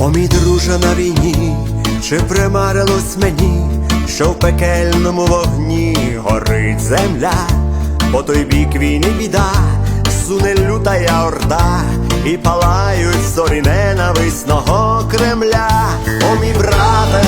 О, мій друже на війні, чи примарилось мені, що в пекельному вогні горить земля, по той бік війни біда, суне лютая орда, і палають зорі ненависного Кремля. О, мій брате,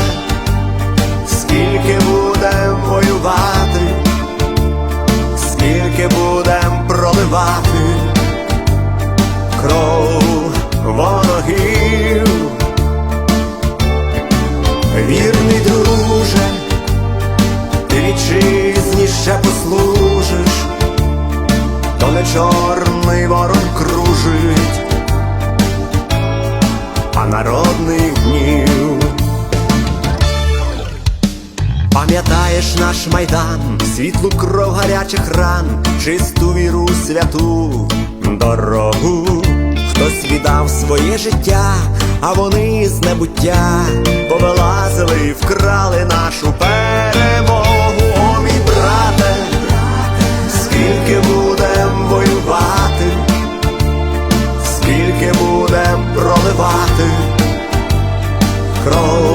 а днів. Пам'ятаєш наш майдан, світлу кров гарячих ран, чисту віру святу дорогу. Хтось віддав своє життя, а вони з небуття повилазили кров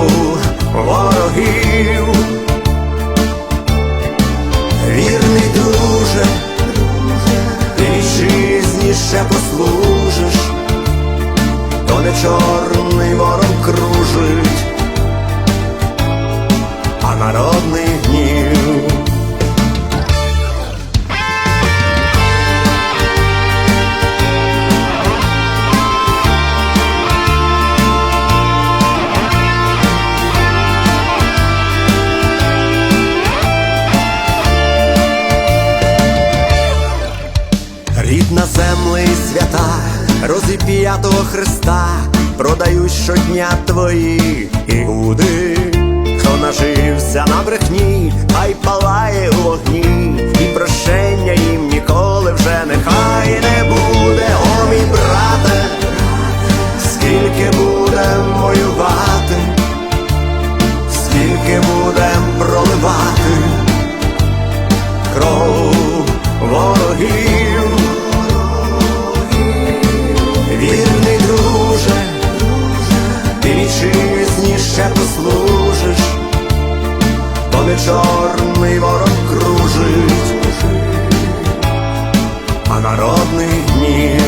свята, розіп'ятого Христа, продають щодня твої іуди, хто нажився на брехні, хай нами чорний ворог кружить, а народний ні.